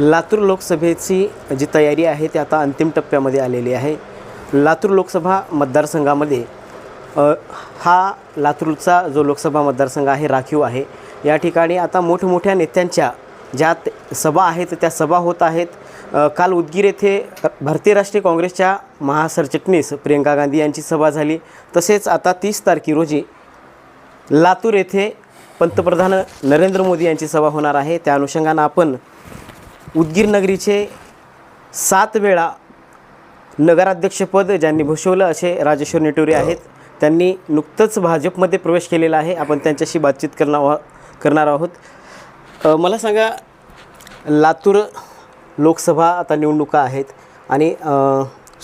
लातूर लोकसभेची जी तयारी आहे ती आता अंतिम टप्प्यामध्ये आलेली आहे. लातूर लोकसभा मतदारसंघामध्ये हा लातूरचा जो लोकसभा मतदारसंघ आहे राखीव आहे. या ठिकाणी आता मोठमोठ्या नेत्यांच्या ज्या सभा आहेत त्या सभा होत आहेत. काल उदगीर येथे भारतीय राष्ट्रीय काँग्रेसच्या महासरचिटणीस प्रियंका गांधी यांची सभा झाली. तसेच आता तीस तारखे रोजी लातूर येथे पंतप्रधान नरेंद्र मोदी यांची सभा होणार आहे. त्या अनुषंगानं आपण उदगीर नगरीचे सात वेळा नगराध्यक्षपद ज्यांनी भूषवलं असे राजेश्वर नेटुरे आहेत. त्यांनी नुकतंच भाजपमध्ये प्रवेश केलेला आहे. आपण त्यांच्याशी बातचीत करणार करणार आहोत. मला सांगा लातूर लोकसभा आता निवडणुका आहेत आणि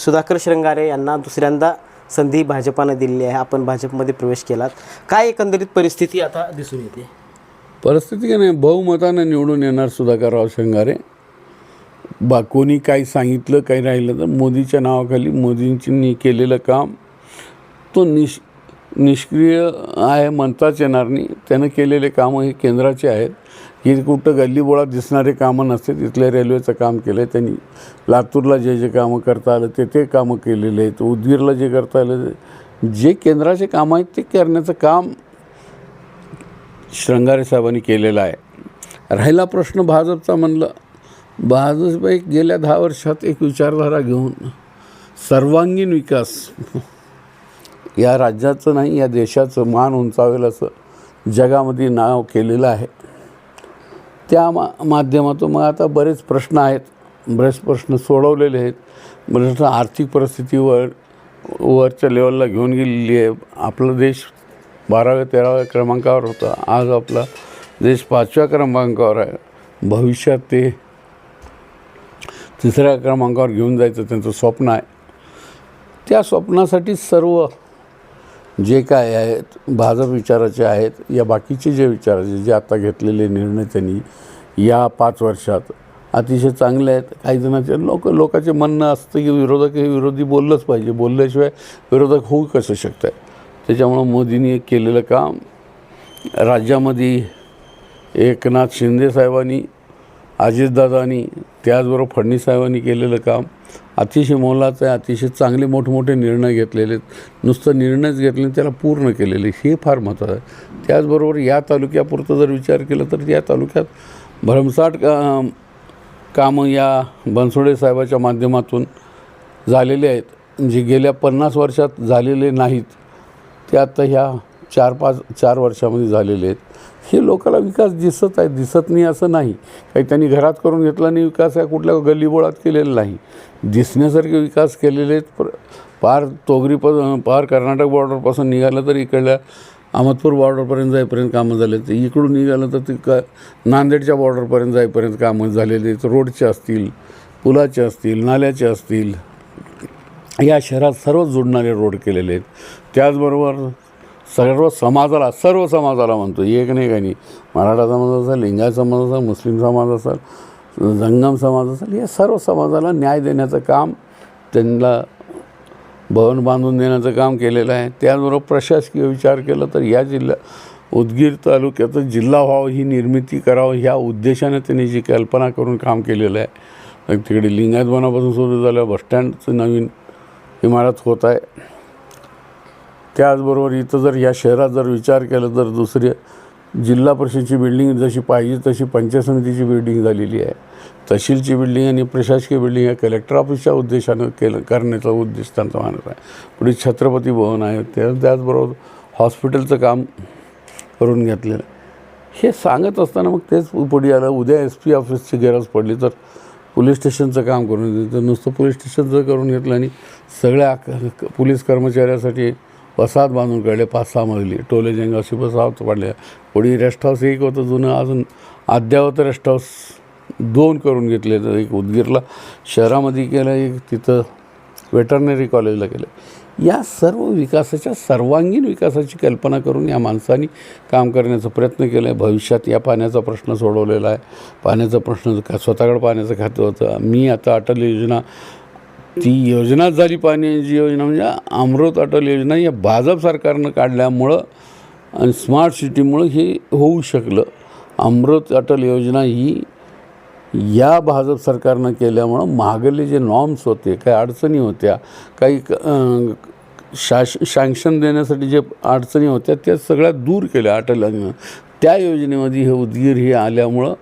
सुधाकर श्रंगारे यांना दुसऱ्यांदा संधी भाजपानं दिलेली आहे. आपण भाजपमध्ये प्रवेश केलात. काय एकंदरीत परिस्थिती आता दिसून येते? परिस्थिती काय नाही? बहुमतानं निवडून येणार सुधाकरराव शंगारे बा कोणी काय सांगितलं काही राहिलं तर मोदीच्या नावाखाली मोदींनी केलेलं काम तो निष निष्क्रिय आहे म्हणताच येणार नाही. त्यानं केलेले कामं हे केंद्राचे आहेत. की कुठं गल्लीबोळात दिसणारे कामं नसते. तिथल्या रेल्वेचं काम केलं आहे त्यांनी. लातूरला जे जे कामं करता आलं ते ते कामं केलेले आहेत. उदगीरला जे करता आलं जे केंद्राचे कामं आहेत ते करण्याचं काम श्रंगारे साहेबांनी केलेलं आहे. राहिला प्रश्न भाजपचा म्हणलं बहादूरबाई गेल्या दहा वर्षात एक विचारधारा घेऊन सर्वांगीण विकास या राज्याचं नाही या देशाचं मान उंचावेल असं जगामध्ये नाव केलेलं आहे. त्या मा माध्यमातून मग आता बरेच प्रश्न आहेत. बरेच प्रश्न सोडवलेले आहेत. बरेच आर्थिक परिस्थितीवर वरच्या लेवलला घेऊन गेलेली आहे. आपला देश बाराव्या तेराव्या क्रमांकावर होता. आज आपला देश पाचव्या क्रमांकावर आहे. भविष्यात ते तिसऱ्या क्रमांकावर घेऊन जायचं त्यांचं स्वप्न आहे. त्या स्वप्नासाठी सर्व जे काय आहेत भाजप विचाराचे आहेत या बाकीचे जे विचाराचे जे आता घेतलेले निर्णय त्यांनी या पाच वर्षात अतिशय चांगले आहेत. काही जणांचे लोक लोकांचे म्हणणं असतं की विरोधक हे विरोधी बोललंच पाहिजे. बोलल्याशिवाय विरोधक होऊ कसं शकतं त्याच्यामुळं मोदींनी केलेलं काम राज्यामध्ये एकनाथ शिंदे साहेबांनी अजितदादांनी त्याचबरोबर फडणीसाहेबांनी केलेलं काम अतिशय मोलाचं आहे अतिशय चांगले मोठमोठे निर्णय घेतलेले आहेत नुसतं निर्णयच घेतले त्याला पूर्ण केलेले. हे फार महत्त्वाचं आहे. त्याचबरोबर या तालुक्यापुरतं जर विचार केला तर या तालुक्यात भरमसाठ का कामं या बनसोडे साहेबाच्या माध्यमातून झालेले आहेत. जे गेल्या पन्नास वर्षात झालेले नाहीत ते आता ह्या चार पाच चार वर्षामध्ये झालेले आहेत. हे लोकाला विकास दिसत आहे दिसत नाही असं नाही. काही त्यांनी घरात करून घेतला नाही विकास आहे कुठल्या गल्लीबोळात केलेला नाही. दिसण्यासारखे विकास केलेले आहेत पर पार तोगरीप पार कर्नाटक बॉर्डरपासून निघालं तर इकडल्या अहमदपूर बॉर्डरपर्यंत जाईपर्यंत कामं झाले ते इकडून निघालं तर ते क नांदेडच्या बॉर्डरपर्यंत जाईपर्यंत कामं झालेले आहेत. रोडचे असतील पुलाचे असतील नाल्याचे असतील. या शहरात सर्व जोडणारे रोड केलेले आहेत. त्याचबरोबर सर्व समाजाला सर्व समाजाला म्हणतो. एक नाही काही नाही. मराठा समाज असेल लिंगायत समाज असेल मुस्लिम समाज असेल जंगम समाज असेल या सर्व समाजाला न्याय देण्याचं काम त्यांना भवन बांधून देण्याचं काम केलेलं आहे. त्याचबरोबर प्रशासकीय विचार केला तर या जिल्ह्या उदगीर तालुक्याचं जिल्हा व्हावं ही निर्मिती करावं ह्या उद्देशाने त्यांनी जी कल्पना करून काम केलेलं आहे. मग तिकडे लिंगायत बनापासून सुरू झालं बसस्टँडचं नवीन इमारत होत आहे. त्याचबरोबर इथं जर या शहरात जर विचार केला तर दुसरी जिल्हा परिषदेची बिल्डिंग जशी पाहिजे तशी पंचायत समितीची बिल्डिंग झालेली आहे. तहसीलची बिल्डिंग आणि प्रशासकीय बिल्डिंग या कलेक्टर ऑफिसच्या उद्देशानं केलं करण्याचा उद्देश त्यांचा मानत आहे. पुढे छत्रपती भवन आहे त्या त्याचबरोबर हॉस्पिटलचं काम करून घेतलेलं आहे. हे सांगत असताना मग तेच पुढे आलं उद्या एस पी ऑफिसची गरज पडली तर पोलीस स्टेशनचं काम करून घेतलं. तर नुसतं पोलीस स्टेशनचं करून घेतलं आणि सगळ्या पोलीस कर्मचाऱ्यासाठी वसाहत बांधून काढले पाच सहा मजली. टोले जंग अशी वसाहत पडल्या कोणी रेस्ट हाऊस एक होतं जुनं अजून अद्यावत रेस्ट हाऊस दोन करून घेतले तर एक उदगीरला. शहरामध्ये केलं एक तिथं वेटरनरी कॉलेजला केलं. या सर्व विकासाच्या सर्वांगीण विकासाची कल्पना करून या माणसांनी काम करण्याचा प्रयत्न केला आहे भविष्यात या पाण्याचा प्रश्न सोडवलेला आहे. पाण्याचा प्रश्न का स्वतःकडे पाण्याचं खातं होतं. मी आता अटल योजना ती योजनाच झाली पाण्याची योजना. म्हणजे अमृत अटल योजना या भाजप सरकारनं काढल्यामुळं आणि स्मार्ट सिटीमुळं हे होऊ शकलं. अमृत अटल योजना ही या भाजप सरकारनं केल्यामुळं महागले जे नॉर्म्स होते काही अडचणी होत्या काही शाश शास सँक्शन देण्यासाठी जे अडचणी होत्या त्या सगळ्या दूर केल्या अटल त्या योजनेमध्ये हे उदगीर हे आल्यामुळं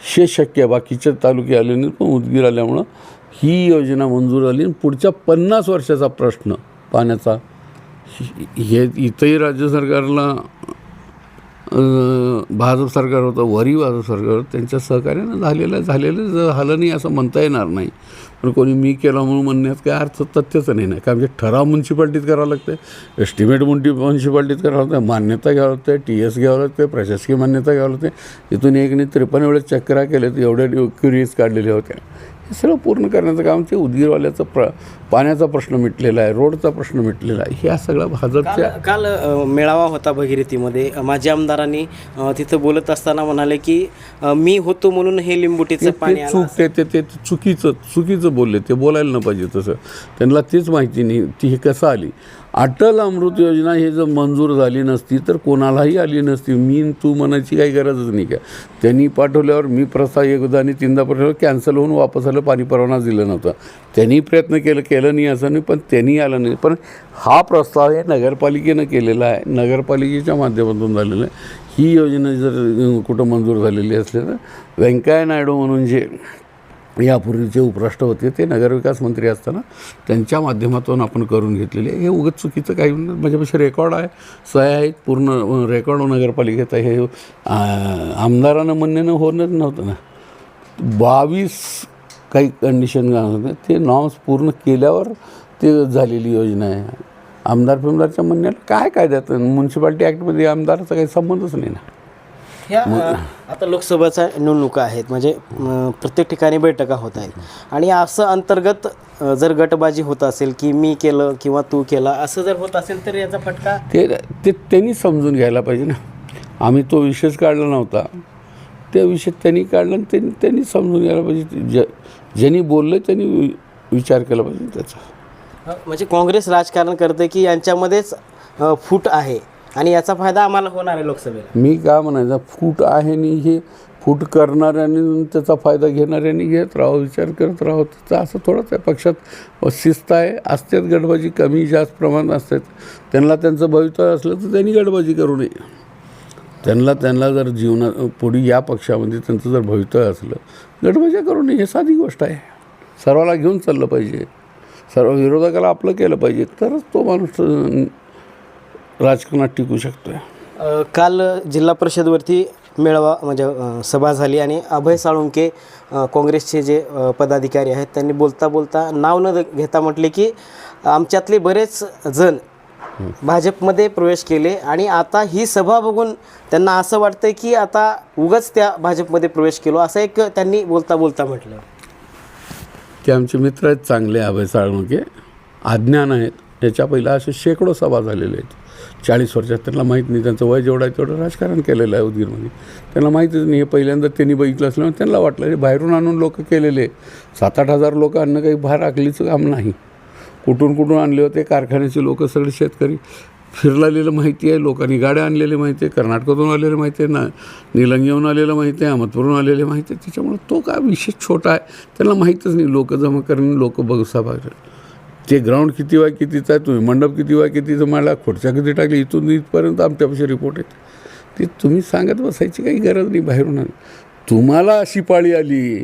हे शक्य बाकीच्या बाकीचे तालुके आले नाहीत पण उदगीर आल्यामुळं ही योजना मंजूर झाली आणि पुढच्या पन्नास वर्षाचा प्रश्न पाण्याचा हे- इथंही राज्य सरकारला भाजप सरकार होतं वरी भाजप सरकार होतं त्यांच्या सहकार्यानं झालेलं झालेलं झालं नाही असं म्हणता येणार नाही. पण कोणी मी केला म्हणून म्हणण्यात काय अर्थ तथ्यच नाही नाही कारण ठराव म्युन्सिपाल्टीत करावं लागतं एस्टिमेट मुन्टी म्युन्सिपाल्टीत करावं लागतं मान्यता घ्यावं लागतं टी एस घ्यावं लागतं प्रशासकीय मान्यता घ्यावं लागते इथून एक नाही त्रेपन्न वेळेस चक्रा केल्या एवढ्या क्युरीज काढलेल्या होत्या. हे सगळं पूर्ण करण्याचं काम ते उदगीरवाल्याचं प्र पाण्याचा प्रश्न मिटलेला आहे रोडचा प्रश्न मिटलेला आहे ह्या सगळ्या भाजपच्या काल मेळावा होता भगीरथीमध्ये. माजी आमदारांनी तिथं बोलत असताना म्हणाले की मी होतो म्हणून हे लिंबुटीचं पाणी चूक ते ते ते चुकीचं चुकीचं बोलले ते बोलायला न पाहिजे तसं. त्यांना तेच माहिती नाही ती हे कसं आली? अटल अमृत योजना हे जर मंजूर झाली नसती तर कोणालाही आली नसती. मी तू म्हणायची काही गरजच नाही का? त्यांनी पाठवल्यावर मी प्रस्ताव एकदा आणि तीनदा पाठवल्यावर कॅन्सल होऊन वापस आलं पाणी परवाना दिलं नव्हता. त्यांनी प्रयत्न केलं केलं नाही असं नाही पण त्यांनी आलं नाही. पण हा प्रस्ताव हे नगरपालिकेनं केलेला आहे. नगरपालिकेच्या माध्यमातून झालेला आहे. ही योजना जर कुठं मंजूर झालेली असली तर व्यंकय्या नायडू म्हणून जे यापूर्वीचे होते ते नगरविकास मंत्री असताना त्यांच्या माध्यमातून आपण करून घेतलेले. हे उगत चुकीचं काही माझ्यापेक्षा माझ्यापाशी रेकॉर्ड आहे. सह्या आहेत पूर्ण रेकॉर्ड नगरपालिकेत आहे हे आमदारानं म्हणण्यानं होणंच नव्हतं ना. बावीस काही कंडिशन ते नॉर्म्स पूर्ण केल्यावर ते झालेली योजना आहे. आमदार फिमदारच्या म्हणण्याला काय कायद्यात? म्युन्सिपाल्टी ॲक्टमध्ये आमदाराचा काही संबंधच नाही ना. ह्या आता लोकसभेच्या निवडणुका आहेत. म्हणजे प्रत्येक ठिकाणी बैठका होत आहेत. आणि असं अंतर्गत जर गटबाजी होत असेल की मी केलं किंवा तू केला असं जर होत असेल तर याचा फटका? ते ते त्यांनी समजून घ्यायला पाहिजे ना. आम्ही तो विषयच काढला नव्हता. त्या विषय त्यांनी काढला आणि त्यांनी त्यांनी समजून घ्यायला पाहिजे. ज ज्यांनी बोललं त्यांनी वि- विचार केला पाहिजे त्याचा. म्हणजे काँग्रेस राजकारण करते की यांच्यामध्येच फूट आहे. आणि याचा फायदा आम्हाला होणार आहे लोकसभेला. मी काय म्हणायचं फूट आहे आणि हे फूट करणाऱ्यांनी त्याचा फायदा घेणाऱ्यांनी घेत राहो विचार करत राहो. त्याचं असं थोडंच आहे पक्षात शिस्त आहे असतात गटबाजी कमी जास्त प्रमाणात असतात. त्यांना त्यांचं भवितव्य असलं तर त्यांनी गटबाजी करू नये. त्यांना त्यांना जर जीवनात पुढे या पक्षामध्ये त्यांचं जर भवितव्य असलं गटबाजी करू नये हे साधी गोष्ट आहे. सर्वाला घेऊन चाललं पाहिजे. सर्व विरोधकाला आपलं केलं पाहिजे. तरच तो माणूस राजकारणात टिकू शकतो आहे अ, काल जिल्हा परिषदवरती मेळावा म्हणजे अ, सभा झाली आणि अभय साळुंके अ, काँग्रेसचे जे अ, पदाधिकारी आहेत त्यांनी बोलता बोलता नाव न घेता म्हटले की आमच्यातले बरेच जण भाजपमध्ये प्रवेश केले आणि आता ही सभा बघून त्यांना असं वाटतंय की आता उगाच त्या भाजपमध्ये प्रवेश केलो असं एक त्यांनी बोलता बोलता म्हटलं. ते आमचे मित्र आहेत चांगले अभय साळुंके. अज्ञान आहेत. याच्या पहिला असे शेकडो सभा झालेले आहेत. चाळीस वर्षात. त्यांना माहीत नाही त्यांचं वय जेवढं आहे तेवढं राजकारण केलेलं आहे उदगीरमध्ये. त्यांना माहीतच नाही हे पहिल्यांदा त्यांनी बघितलं असल्यामुळे त्यांना वाटलं हे बाहेरून आणून लोक केलेले सात आठ हजार लोक आणणं काही बाहेर आखलीचं काम नाही. कुठून कुठून आणले होते कारखान्याचे लोक सगळे शेतकरी. फिरलेलं माहिती आहे लोकांनी गाड्या आणलेली माहिती आहे कर्नाटकातून आलेलं माहिती आहे ना निलंग्याहून आलेलं माहिती आहे अहमदपूरहून आलेले माहिती आहे. त्याच्यामुळे तो काय विशेष छोटा आहे त्यांना माहीतच नाही. लोक जमा करणे लोक बघ सभा ते ग्राउंड किती वाय कितीचं आहे तुम्ही मंडप किती वाय कितीचं मला खुर्च्या किती टाकली इथून इथपर्यंत आमच्यापाशी रिपोर्ट आहेत. ते तुम्ही सांगत बसायची काही गरज नाही बाहेरून तुम्हाला अशी पाळी आली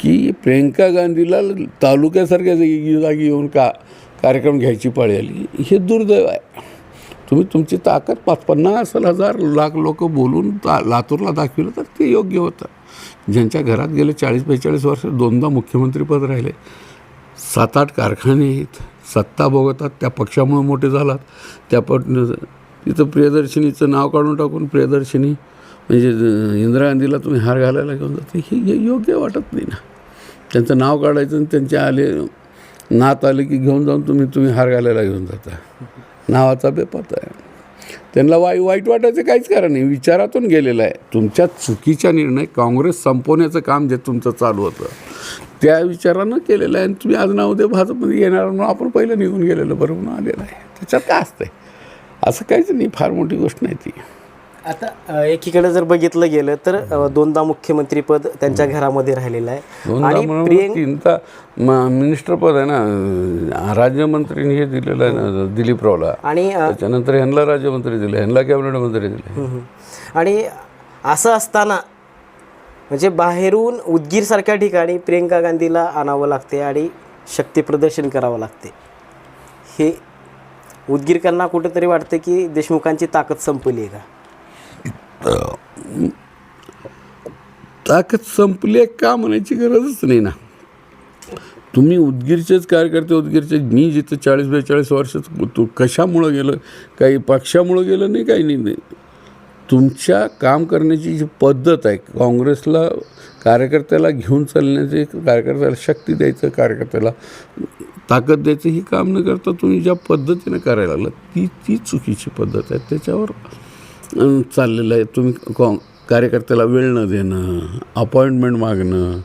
की प्रियंका गांधीला तालुक्यासारख्या जागी जागी येऊन का कार्यक्रम घ्यायची पाळी आली. हे दुर्दैव आहे. तुम्ही तुमची ताकद पाच पन्नास हजार लाख लोक बोलून ता लातूरला दाखविलं तर ते योग्य होतं. ज्यांच्या घरात गेले चाळीस बेचाळीस वर्ष दोनदा मुख्यमंत्रीपद राहिले. सात आठ कारखाने आहेत. सत्ता भोगतात. त्या पक्षामुळे मोठे झालात. त्या पट तिथं प्रियदर्शनीचं नाव काढून टाकून प्रियदर्शनी म्हणजे इंदिरा गांधीला तुम्ही हार घालायला घेऊन जाते. हे योग्य वाटत नाही ना. त्यांचं नाव काढायचं आणि त्यांचे आले नात आले की घेऊन जाऊन तुम्ही तुम्ही हार घालायला घेऊन जाता. नावाचा बेपात आहे. त्यांना वाई वाईट वाटायचं काहीच कारण नाही. विचारातून गेलेलं आहे. तुमच्या चुकीचा निर्णय काँग्रेस संपवण्याचं काम जे तुमचं चालू होतं त्या विचारानं केलेलं आहे आणि तुम्ही आज ना उद्या भाजपमध्ये येणार म्हणून आपण पहिलं निघून गेलेलं बरं म्हणून आलेलं आहे. त्याच्यात काय असतंय? असं काहीच नाही. फार मोठी गोष्ट नाही ती. आता एकीकडे जर बघितलं गेलं तर दोनदा मुख्यमंत्रीपद त्यांच्या घरामध्ये राहिलेलं आहे. आणि प्रियंका मिनिस्टर पद आहे ना राज्यमंत्रीने हे दिलेलं आहे ना दिलीपरावला. आणि अ, त्याच्यानंतर ह्यांना राज्यमंत्री दिले ह्यांना कॅबिनेट मंत्री दिले. आणि असं असताना म्हणजे बाहेरून उदगीरसारख्या ठिकाणी प्रियंका गांधीला आणावं लागते आणि शक्ती प्रदर्शन करावं लागते. हे उदगीरकरांना कुठेतरी वाटतं की देशमुखांची ताकद संपली आहे का? ताकद संपली आहे का म्हणायची गरजच नाही ना. तुम्ही उदगीरचेच कार्यकर्ते उदगीरचे मी जिथं चाळीस बेचाळीस वर्षाचं तू कशामुळं गेलं काही पक्षामुळं गेलं नाही काही नाही. नाही तुमच्या काम करण्याची जी पद्धत आहे काँग्रेसला कार्यकर्त्याला घेऊन चालण्याचे कार्यकर्त्याला शक्ती द्यायचं कार्यकर्त्याला ताकद द्यायचं ही काम न करता तुम्ही ज्या पद्धतीनं करायला लागलं ती ती चुकीची पद्धत आहे. त्याच्यावर चाललेलं आहे. तुम्ही कॉ कार्यकर्त्याला वेळ न देणं अपॉइंटमेंट मागणं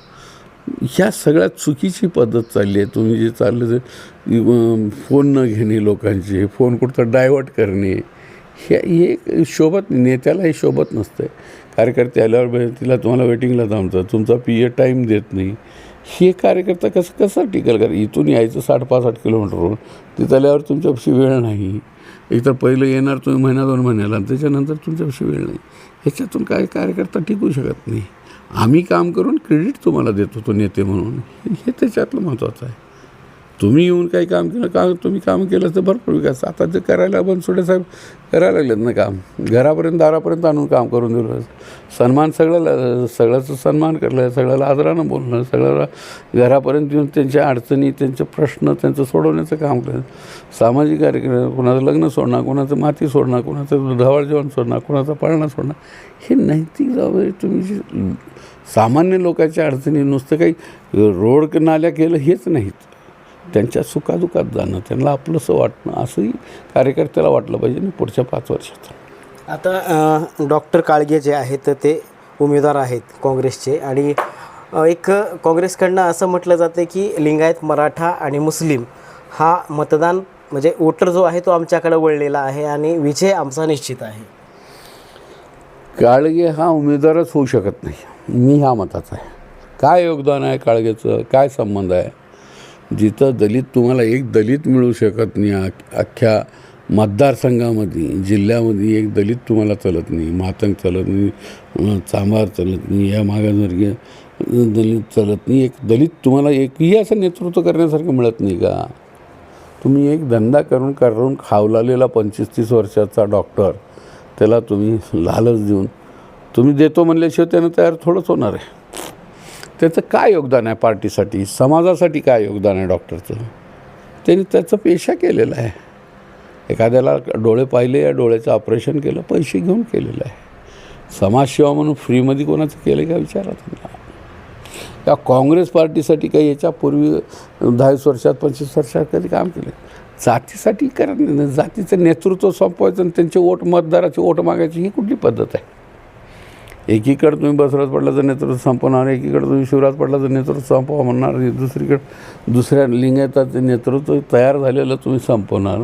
ह्या सगळ्यात चुकीची पद्धत चालली आहे. तुम्ही जे चाललं ते फोन न घेणे लोकांचे फोन कुठं डायवर्ट करणे हे हे शोभत नेत्याला हे शोभत नसतं कार्यकर्ते आल्यावर तिला तुम्हाला वेटिंगला थांबतं तुमचा पी ए टाईम देत नाही. हे कार्यकर्ता कसं कसं टिकल? कर इथून यायचं साठ पासष्ट किलोमीटरवरून तिथं आल्यावर तुमच्यापाशी वेळ नाही. एकतर पहिलं येणार तुम्ही महिना दोन महिन्याला आणि त्याच्यानंतर तुमच्यापाशी वेळ नाही. ह्याच्यातून काय कार्यकर्ता टिकू शकत नाही. आम्ही काम करून क्रेडिट तुम्हाला देतो तो नेते म्हणून. हे त्याच्यातलं महत्त्वाचं आहे. तुम्ही येऊन काही काम केलं का तुम्ही काम केलं तर भरपूर विकास. आता जे करायला बनसोडे साहेब करायला लागलेत ना काम. घरापर्यंत दारापर्यंत आणून काम करून दिलं. सन्मान सगळ्याला सगळ्याचं सन्मान करलं सगळ्याला आदरानं बोलणं सगळ्याला घरापर्यंत येऊन त्यांच्या अडचणी त्यांचे प्रश्न त्यांचं सोडवण्याचं काम केलं. सामाजिक कार्यक्रम कोणाचं लग्न सोडणं कोणाचं माती सोडणं कोणाचं ढवाळ जेवण सोडणं कोणाचा पाळणा सोडणं हे नैतिक जबाबदारी तुम्ही सामान्य लोकांच्या अडचणी नुसतं काही रोड नाल्या केलं हेच नाहीत. त्यांच्या सुखादुखात जाणं त्यांना आपलंसं वाटणं असंही कार्यकर्त्याला वाटलं पाहिजे ना पुढच्या पाच वर्षात. आता डॉक्टर काळगे जे आहेत ते उमेदवार आहेत काँग्रेसचे आणि एक काँग्रेसकडनं असं म्हटलं जातं की लिंगायत मराठा आणि मुस्लिम हा मतदान म्हणजे वोटर जो आहे तो आमच्याकडे वळलेला आहे आणि विजय आमचा निश्चित आहे. काळगे हा उमेदवारच होऊ शकत नाही. मी ह्या मताचा आहे. काय योगदान आहे काळगेचं? काय संबंध आहे? जिथं दलित तुम्हाला एक दलित मिळू शकत नाही अख्ख्या मतदारसंघामध्ये जिल्ह्यामध्ये एक दलित तुम्हाला चालत नाही मातंग चालत नाही चांभार चालत नाही या मागासवर्गीय दलित चालत नाही. एक दलित तुम्हाला एकही असं नेतृत्व करण्यासारखं मिळत नाही का? तुम्ही एक धंदा करून करून खावलालेला पंचवीस तीस वर्षाचा डॉक्टर त्याला तुम्ही लालच देऊन तुम्ही देतो म्हणल्याशिवाय त्यानं तयार थोडंच होणार आहे. त्याचं काय योगदान आहे पार्टीसाठी? समाजासाठी काय योगदान आहे डॉक्टरचं? त्यांनी त्याचं पेशा केलेला आहे. एखाद्याला डोळे पाहिले या डोळ्याचं ऑपरेशन केलं पैसे घेऊन केलेलं आहे. समाजसेवा म्हणून फ्रीमध्ये कोणाचं केलं का विचारा तुम्हाला या काँग्रेस पार्टीसाठी काही याच्यापूर्वी दहावीस वर्षात पंचवीस वर्षात कधी काम केलं? जातीसाठी करत नाही जातीचं नेतृत्व संपवायचं आणि त्यांचे वोट मतदाराचे वोट मागायची ही कुठली पद्धत आहे? एकीकडे तुम्ही बसवराज पडल्याचं नेतृत्व संपवणार एकीकडे तुम्ही शिवराज पडल्याचं नेतृत्व संपवा म्हणणार दुसरीकडे दुसऱ्या लिंगायताचं नेतृत्व तयार झालेलं तुम्ही संपवणार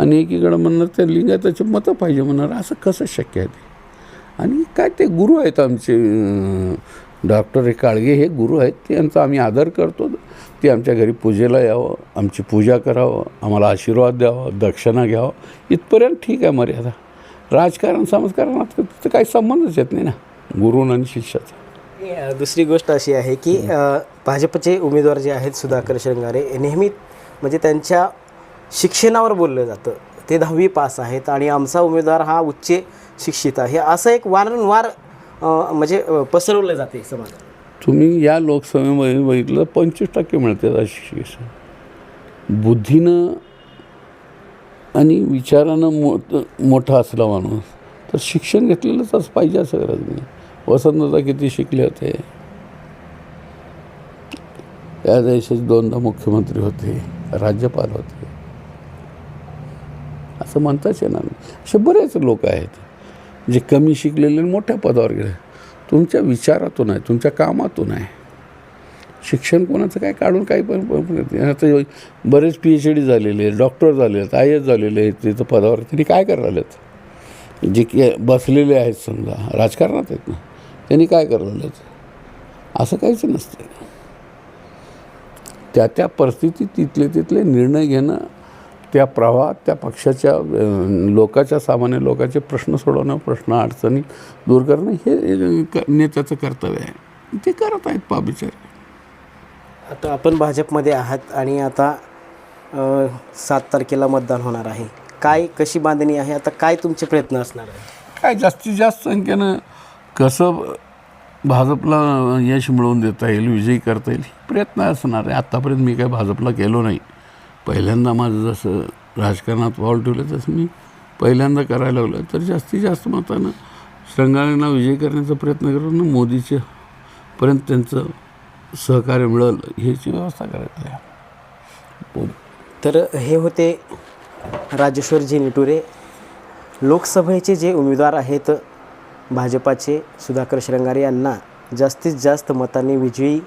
आणि एकीकडं म्हणणार त्या लिंगायताची मतं पाहिजे म्हणणार असं कसं शक्य आहे ते? आणि काय ते गुरु आहेत आमचे डॉक्टर हे काळगे हे गुरु आहेत त्यांचा आम्ही आदर करतो. ते आमच्या घरी पूजेला यावं आमची पूजा करावं आम्हाला आशीर्वाद द्यावा दक्षिणा घ्यावं इथपर्यंत ठीक आहे मर्यादा. राजकारण समाजकारणात तिथं काही संबंधच येत नाही ना. गुरुन आणि शिष्याचा. दुसरी गोष्ट अशी आहे की अ, भाजपचे उमेदवार जे आहेत सुधाकर श्रंगारे नेहमी म्हणजे त्यांच्या शिक्षणावर बोललं जातं. ते दहावी पास आहेत आणि आमचा उमेदवार हा उच्च शिक्षित आहे. असं एक वारंवार अ, म्हणजे अ, पसरवलं जाते समाजात. तुम्ही या लोकसभेमध्ये बघितलं पंचवीस टक्के मिळते शिक्षण बुद्धीनं आणि विचारानं मो मोठा असला माणूस तर शिक्षण घेतलेलंच असं पाहिजे असं गरज नाही. वसंतदा किती शिकले होते? या देशाचे दोनदा मुख्यमंत्री होते राज्यपाल होते. असं म्हणताच येणार नाही. असे बरेच लोक आहेत जे कमी शिकलेले मोठ्या पदावर गेले. तुमच्या विचारातून आहे तुमच्या कामातून आहे. शिक्षण कोणाचं काय काढून काही पण पण- आता बरेच पी एच डी झालेले आहेत डॉक्टर झाले आहेत आय एस झालेले आहेत तिथं पदावर त्यांनी काय करायला आहेत जे की बसलेले आहेत समजा राजकारणात आहेत ना. त्यांनी काय करायला असं काहीच नसतं. त्या त्या परिस्थितीत तिथले तिथले निर्णय घेणं त्या प्रवाहात त्या पक्षाच्या लोकाच्या सामान्य लोकांचे प्रश्न सोडवणं प्रश्न अडचणी दूर करणं हे नेत्याचं कर्तव्य आहे. ते करत आहेत पा बिचारे आता आपण भाजपमध्ये आहात आणि आता सात तारखेला मतदान होणार आहे. काय कशी बांधणी आहे? आता काय तुमचे प्रयत्न असणार आहे काय जास्तीत जास्त संख्येनं कसं भाजपला यश मिळवून देता येईल विजयी करता येईल हे प्रयत्न असणार आहे. आत्तापर्यंत मी काय भाजपला गेलो नाही. पहिल्यांदा माझं जसं राजकारणात पाऊल ठेवलं तसं मी पहिल्यांदा करायला लागलो. तर जास्तीत जास्त मतानं श्रंगाळ्यांना विजयी करण्याचा प्रयत्न करून मोदीच्या पर्यंत त्यांचं सहकार्य मिळेल ह्याची व्यवस्था करायची आहे हो. तर हे होते राजेश्वरजी निटुरे. लोकसभेचे जे उमेदवार आहेत भाजपाचे सुधाकर श्रंगारे यांना जास्तीत जास्त मतांनी विजयी